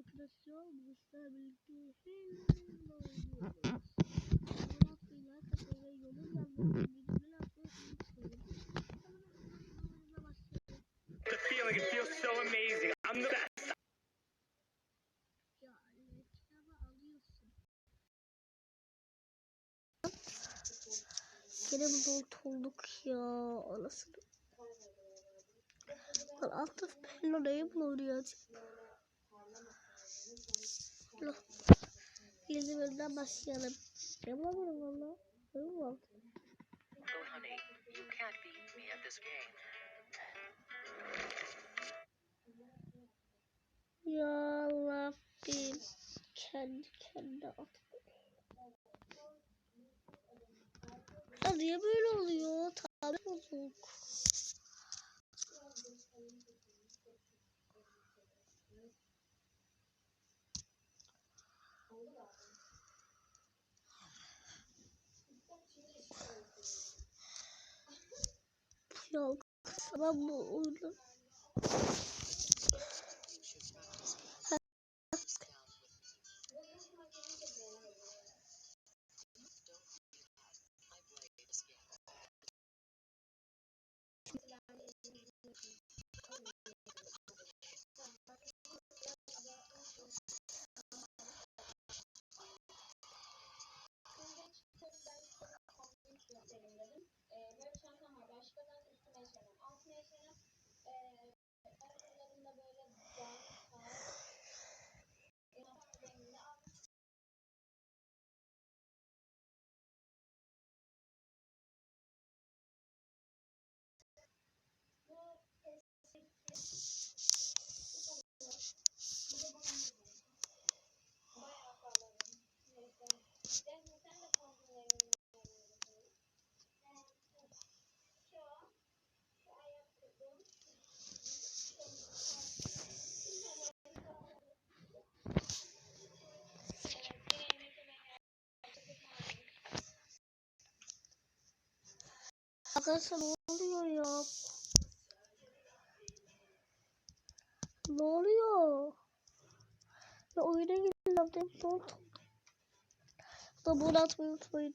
atmayı unutmayın. Hemen. The feeling, it feels so amazing. I'm the best. Gene bu zor olduk ya anasını. Lan altta Pello neyi buluyor acaba? Bizim önden başlayalım. Ne bulamıyorum valla. Ne bulamıyorum. Oh, honey, you can't beat me at this game. Ya Rabbim. Kendi kendine at. Ya niye böyle oluyor? Tablet bozuk. Ya ben bu oyunu Arkadaşlar ne oluyor ya? Ne oluyor? Ya oyuna girdim. Son Da bunu atmayı unutmayın.